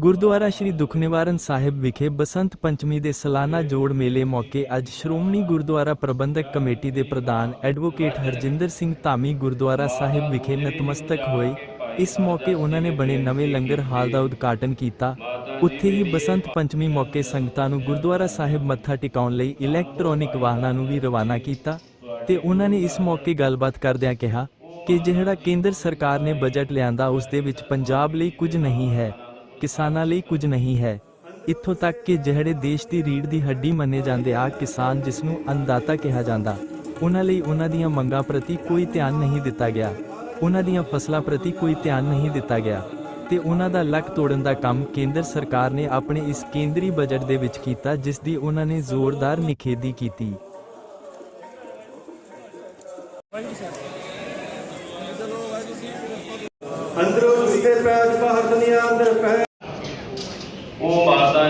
ਗੁਰਦੁਆਰਾ ਸ਼੍ਰੀ ਦੁਖਨਿਵਾਰਨ ਸਾਹਿਬ ਵਿਖੇ ਬਸੰਤ ਪੰਚਮੀ ਦੇ ਸਾਲਾਨਾ ਜੋੜ ਮੇਲੇ ਮੌਕੇ ਅੱਜ ਸ਼੍ਰੋਮਣੀ ਗੁਰਦੁਆਰਾ ਪ੍ਰਬੰਧਕ ਕਮੇਟੀ ਦੇ ਪ੍ਰਧਾਨ ਐਡਵੋਕੇਟ ਹਰਜਿੰਦਰ ਸਿੰਘ ਧਾਮੀ ਗੁਰਦੁਆਰਾ ਸਾਹਿਬ ਵਿਖੇ ਨਤਮਸਤਕ ਹੋਏ। ਇਸ ਮੌਕੇ ਉਹਨਾਂ ਨੇ ਬਣੇ ਨਵੇਂ ਲੰਗਰ ਹਾਲ ਦਾ ਉਦਘਾਟਨ ਕੀਤਾ। ਉੱਥੇ ਹੀ ਬਸੰਤ ਪੰਚਮੀ ਮੌਕੇ ਸੰਗਤਾਂ ਨੂੰ ਗੁਰਦੁਆਰਾ ਸਾਹਿਬ ਮੱਥਾ ਟਿਕਾਉਣ ਲਈ ਇਲੈਕਟ੍ਰੋਨਿਕ ਵਾਹਨਾਂ ਨੂੰ ਵੀ ਰਵਾਨਾ ਕੀਤਾ ਤੇ ਉਹਨਾਂ ਨੇ ਇਸ ਮੌਕੇ ਗੱਲਬਾਤ ਕਰਦਿਆਂ ਕਿਹਾ ਕਿ ਜਿਹੜਾ ਕੇਂਦਰ ਸਰਕਾਰ ਨੇ ਬਜਟ ਲਿਆਂਦਾ ਉਸ ਦੇ ਵਿੱਚ ਪੰਜਾਬ ਲਈ ਕੁਝ ਨਹੀਂ ਹੈ। ਕਿਸਾਨਾਂ ਲਈ ਕੁਝ ਨਹੀਂ ਹੈ। ਇੱਥੋਂ ਤੱਕ ਕਿ ਜਿਹੜੇ ਦੇਸ਼ ਦੀ ਰੀੜ ਦੀ ਹੱਡੀ ਮੰਨੇ ਜਾਂਦੇ ਆ ਕਿਸਾਨ ਜਿਸ ਨੂੰ ਅੰਨਦਾਤਾ ਕਿਹਾ ਜਾਂਦਾ, ਉਹਨਾਂ ਲਈ ਉਹਨਾਂ ਦੀਆਂ ਮੰਗਾਂ ਪ੍ਰਤੀ ਕੋਈ ਧਿਆਨ ਨਹੀਂ ਦਿੱਤਾ ਗਿਆ। ਉਹਨਾਂ ਦੀਆਂ ਫਸਲਾਂ ਪ੍ਰਤੀ ਕੋਈ ਧਿਆਨ ਨਹੀਂ ਦਿੱਤਾ ਗਿਆ। ਤੇ ਉਹਨਾਂ ਦਾ ਲੱਕ ਤੋੜਨ ਦਾ ਕੰਮ ਕੇਂਦਰ ਸਰਕਾਰ ਨੇ ਆਪਣੇ ਇਸ ਕੇਂਦਰੀ ਬਜਟ ਦੇ ਵਿੱਚ ਕੀਤਾ, ਜਿਸ ਦੀ ਉਹਨਾਂ ਨੇ ਜ਼ੋਰਦਾਰ ਨਿਖੇਧੀ ਕੀਤੀ। ਅੰਦਰੋਂ ਜੁੱਤੇ ਪੈਰ ਬਾਹਰ ਦੁਨੀਆ ਅੰਦਰ ਪੈ